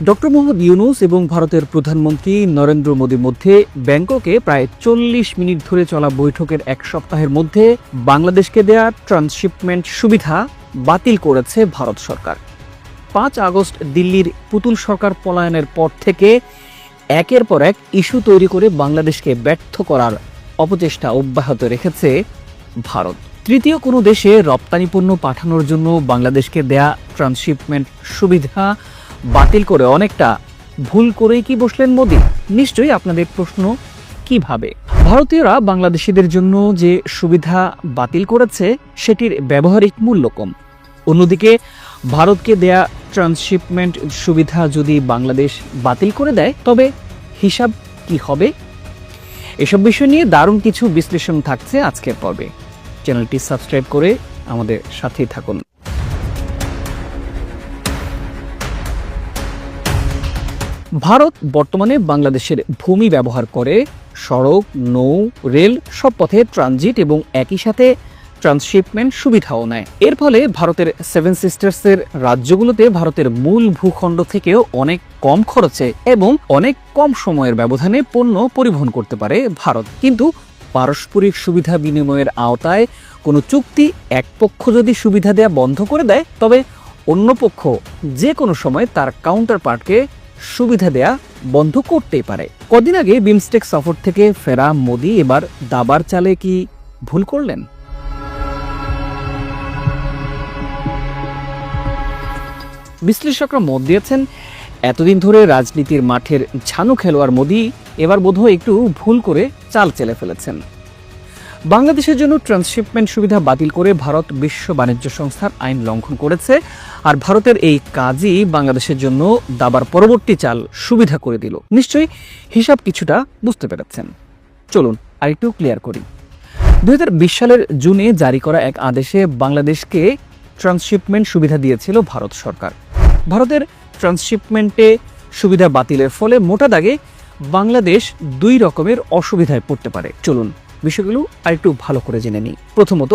Doctor Mohammad Yunus এবং ভারতের প্রধানমন্ত্রী নরেন্দ্র মোদীর মধ্যে ব্যাংককে প্রায় চল্লিশ মিনিট ধরে চলা বৈঠকের এক সপ্তাহের মধ্যে বাংলাদেশকে দেয়া ট্রান্সশিপমেন্ট সুবিধা বাতিল করেছে ভারত সরকার। পাঁচ আগস্ট দিল্লির পুতুল সরকার পলায়নের পর থেকে একের পর এক ইস্যু তৈরি করে বাংলাদেশকে ব্যর্থ করার অপচেষ্টা অব্যাহত রেখেছে ভারত। তৃতীয় কোনো দেশে রপ্তানি পণ্য পাঠানোর জন্য বাংলাদেশকে দেয়া ট্রান্সশিপমেন্ট সুবিধা বাতিল করে অনেকটা ভুল করেই কি বসলেন মোদি? নিশ্চয়ই আপনাদের প্রশ্ন, কীভাবে? ভারতীয়রা বাংলাদেশিদের জন্য যে সুবিধা বাতিল করেছে, সেটির ব্যবহারিক মূল্য কম। অন্যদিকে, ভারতকে দেয়া ট্রান্সশিপমেন্ট সুবিধা যদি বাংলাদেশ বাতিল করে দেয়, তবে হিসাব কি হবে? এসব বিষয় নিয়ে দারুণ কিছু বিশ্লেষণ থাকছে আজকের পর্বে। চ্যানেলটি সাবস্ক্রাইব করে আমাদের সাথেই থাকুন। ভারত বর্তমানে বাংলাদেশের ভূমি ব্যবহার করে সড়ক, নৌ, রেল সব পথে ট্রানজিট এবং একই সাথে ট্রান্সশিপমেন্ট সুবিধাও নেয়। এর ফলে ভারতের সেভেন সিস্টার্সের রাজ্যগুলোতে ভারতের মূল ভূখণ্ড থেকেও অনেক কম খরচে এবং অনেক কম সময়ের ব্যবধানে পণ্য পরিবহন করতে পারে ভারত। কিন্তু পারস্পরিক সুবিধা বিনিময়ের আওতায় কোনো চুক্তি এক পক্ষ যদি সুবিধা দেয়া বন্ধ করে দেয়, তবে অন্য পক্ষ যে কোনো সময় তার কাউন্টার পার্টকে সুবিধা দেয়া বন্ধ করতেই পারে। কদিন আগে বিমস্টেক সফর থেকে ফেরা মোদি এবার দাবার চালে কি ভুল করলেন? বিশ্লেষকরা মত দিয়েছেন, এতদিন ধরে রাজনীতির মাঠের ঝানু খেলোয়াড় মোদি এবার বোধহয় একটু ভুল করে চাল চেলে ফেলেছেন। বাংলাদেশের জন্য ট্রান্সশিপমেন্ট সুবিধা বাতিল করে ভারত বিশ্ব বাণিজ্য সংস্থার আইন লঙ্ঘন করেছে। আর ভারতের এই কাজই বাংলাদেশের জন্য দাবার পরবর্তী চাল সুবিধা করে দিল। নিশ্চয়ই হিসাব কিছুটা বুঝতে পেরেছেন। চলুন আরেকটু ক্লিয়ার করি। দু বিশ সালের জুনে জারি করা এক আদেশে বাংলাদেশকে ট্রান্সশিপমেন্ট সুবিধা দিয়েছিল ভারত সরকার। ভারতের ট্রান্সশিপমেন্টে সুবিধা বাতিলের ফলে মোটা দাগে বাংলাদেশ দুই রকমের অসুবিধায় পড়তে পারে। চলুন বিষয়গুলো আরেকটু ভালো করে জেনে নিই। প্রথমত,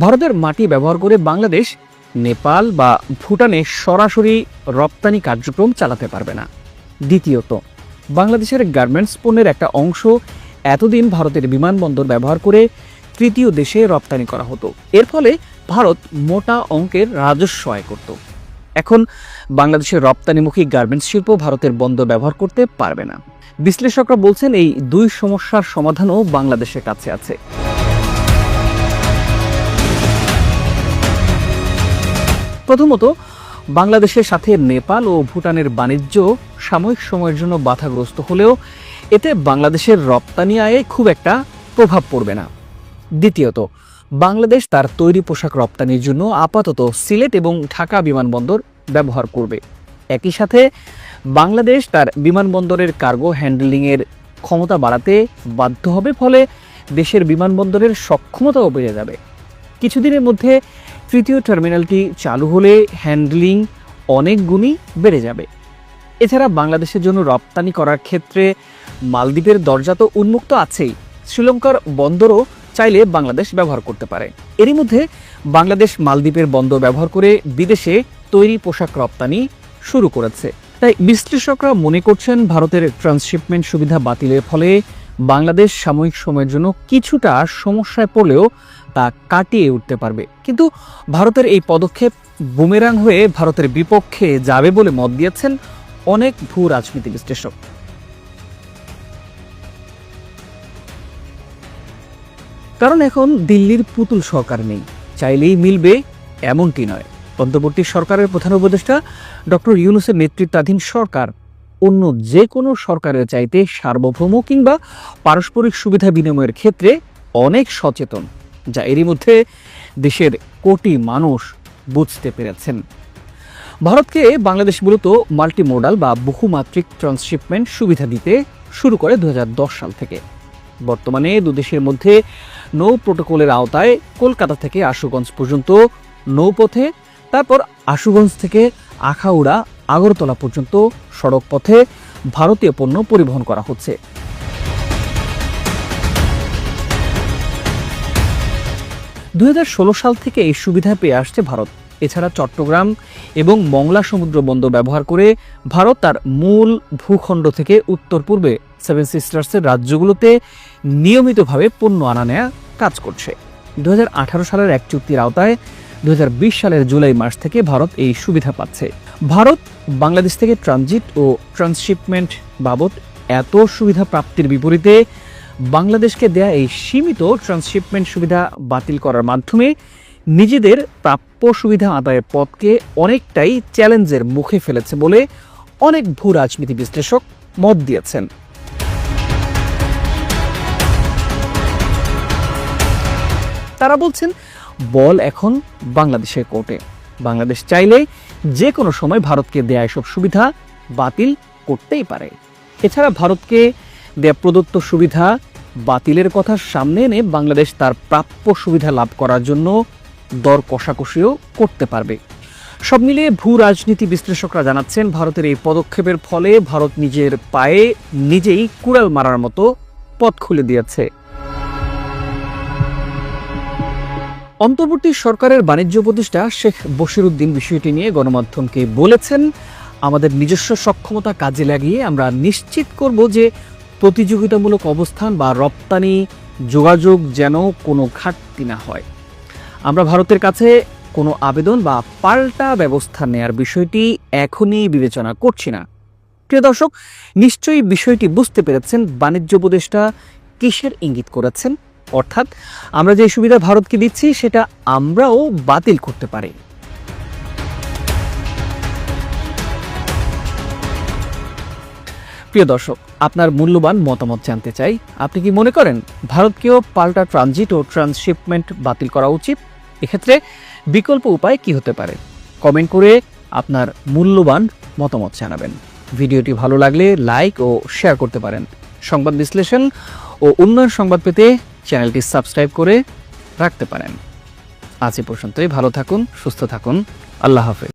ভারতের মাটি ব্যবহার করে বাংলাদেশ, নেপাল বা ভুটানে সরাসরি রপ্তানি কার্যক্রম চালাতে পারবে না। দ্বিতীয়ত, বাংলাদেশের গার্মেন্টস পণ্যের একটা অংশ এতদিন ভারতের বিমানবন্দর ব্যবহার করে তৃতীয় দেশে রপ্তানি করা হতো। এর ফলে ভারত মোটা অঙ্কের রাজস্ব আয় করত। এখন বাংলাদেশের রপ্তানিমুখী গার্মেন্টস শিল্প ভারতের বন্দর ব্যবহার করতে পারবে না। বিশ্লেষকরা বলছেন এই দুই সমস্যার সমাধানও বাংলাদেশের কাছে আছে। প্রথমত, বাংলাদেশের সাথে নেপাল ও ভুটানের বাণিজ্য সাময়িক সময়ের জন্য বাধাগ্রস্ত হলেও এতে বাংলাদেশের রপ্তানি আয়ে খুব একটা প্রভাব পড়বে না। দ্বিতীয়ত বাংলাদেশ তার তৈরি পোশাক রপ্তানির জন্য আপাতত সিলেট এবং ঢাকা বিমানবন্দর ব্যবহার করবে। একই সাথে বাংলাদেশ তার বিমানবন্দরের কার্গো হ্যান্ডলিংয়ের ক্ষমতা বাড়াতে বাধ্য হবে, ফলে দেশের বিমানবন্দরের সক্ষমতাও বেড়ে যাবে। কিছুদিনের মধ্যে তৃতীয় টার্মিনালটি চালু হলে হ্যান্ডলিং অনেক গুণই বেড়ে যাবে। এছাড়া বাংলাদেশের জন্য রপ্তানি করার ক্ষেত্রে মালদ্বীপের দরজা তো উন্মুক্ত আছেই। শ্রীলঙ্কার বন্দরও চাইলে বাংলাদেশ ব্যবহার করতে পারে। এরই মধ্যে বাংলাদেশ মালদ্বীপের বন্দর ব্যবহার করে বিদেশে তৈরি পোশাক রপ্তানি শুরু করেছে। তাই বিশ্লেষকরা মনে করছেন ভারতের ট্রান্সশিপমেন্ট সুবিধা বাতিলের ফলে বাংলাদেশ সাময়িক সময়ের জন্য কিছুটা সমস্যায় পড়লেও তা কাটিয়ে উঠতে পারবে। কিন্তু ভারতের এই পদক্ষেপ বুমেরাং হয়ে ভারতের বিপক্ষে যাবে বলে মত দিয়েছেন অনেক ভূ রাজনীতি বিশ্লেষক। কারণ এখন দিল্লির পুতুল সরকার নেই। চাইলেই মিলবে এমনটি নয়। অন্তর্বর্তী সরকারের প্রধান উপদেষ্টা ডক্টর ইউনুসের নেতৃত্বাধীন সরকার অন্য যে কোনো সরকারের চাইতে সার্বভৌম কিংবা পারস্পরিক সুবিধা বিনিময়ের ক্ষেত্রে অনেক সচেতন, যা এরই মধ্যে দেশের কোটি মানুষ বুঝতে পেরেছেন। ভারতকে বাংলাদেশ মূলত মাল্টি মাল্টিমোডাল বা বহুমাত্রিক ট্রান্সশিপমেন্ট সুবিধা দিতে শুরু করে দু হাজার দশ সাল থেকে। বর্তমানে দুদেশের মধ্যে নৌ প্রোটোকলের আওতায় কলকাতা থেকে আশুগঞ্জ পর্যন্ত নৌপথে, তারপর আশুগঞ্জ থেকে আখাউড়া, আগরতলা পর্যন্ত সড়ক পথে ভারতীয় পণ্য পরিবহন করা হচ্ছে। দু হাজার ষোলো সাল থেকে এই সুবিধা পেয়ে আসছে ভারত। এছাড়া চট্টগ্রাম এবং মংলা সমুদ্র বন্দর ব্যবহার করে ভারত তার মূল ভূখণ্ড থেকে উত্তর পূর্বে সেভেন সিস্টার্সের রাজ্যগুলোতে নিয়মিতভাবে পণ্য আনা নেয়া কাজ করছে। দু সালের এক চুক্তির আওতায় দু সালের জুলাই মাস থেকে ভারত এই সুবিধা পাচ্ছে। ভারত বাংলাদেশ থেকে ট্রানজিট ও ট্রান্সশিপমেন্ট বাবদ এত সুবিধা প্রাপ্তির বিপরীতে বাংলাদেশকে দেয়া এই সীমিত ট্রান্সশিপমেন্ট সুবিধা বাতিল করার মাধ্যমে নিজেদের প্রাপ্য সুবিধা আদায়ের পথকে অনেকটাই চ্যালেঞ্জের মুখে ফেলেছে বলে অনেক ভূ রাজনীতি বিশ্লেষক মত দিয়েছেন। তারা বলছেন, বল এখন বাংলাদেশের কোর্টে। বাংলাদেশ চাইলে যে কোনো সময় ভারতকে দেয়া এসব সুবিধা বাতিল করতেই পারে। এছাড়া ভারতকে দেয়া প্রদত্ত সুবিধা বাতিলের কথা সামনে এনে বাংলাদেশ তার প্রাপ্য সুবিধা লাভ করার জন্য দর কষাকষিও করতে পারবে। সব মিলিয়ে ভূ রাজনীতি বিশ্লেষকরা জানাচ্ছেন, ভারতের এই পদক্ষেপের ফলে ভারত নিজের পায়ে নিজেই কুড়াল মারার মতো পথ খুলে দিয়েছে। অন্তর্বর্তী সরকারের বাণিজ্য উপদেষ্টা শেখ বশিরউদ্দিন বিষয়টি নিয়ে গণমাধ্যমকে বলেছেন, আমাদের নিজস্ব সক্ষমতা কাজে লাগিয়ে আমরা নিশ্চিত করব যে প্রতিযোগিতামূলক অবস্থান বা রপ্তানি যোগাযোগ যেন কোনো ঘাটতি না হয়। আমরা ভারতের কাছে কোনো আবেদন বা পাল্টা ব্যবস্থা নেয়ার বিষয়টি এখনই বিবেচনা করছি না। প্রিয় দর্শক, নিশ্চয়ই বিষয়টি বুঝতে পেরেছেন বাণিজ্য উপদেষ্টা কিসের ইঙ্গিত করেছেন? অর্থাৎ আমরা যে সুবিধা ভারতকে দিচ্ছি, সেটা আমরাও বাতিল করতে পারি। প্রিয় দর্শক, আপনার মূল্যবান মতামত জানতে চাই। আপনি কি মনে করেন ভারতকেও পাল্টা ট্রানজিট ও ট্রান্সশিপমেন্ট বাতিল করা উচিত? এক্ষেত্রে বিকল্প উপায় কি হতে পারে? কমেন্ট করে আপনার মূল্যবান মতামত জানাবেন। ভিডিওটি ভালো লাগলে লাইক ও শেয়ার করতে পারেন। সংবাদ বিশ্লেষণ ও উন্নয়ন সংবাদ পেতে চ্যানেলটি সাবস্ক্রাইব করে রাখতে পারেন। আজ এ পর্যন্তই ভালো থাকুন সুস্থ থাকুন আল্লাহ হাফেজ।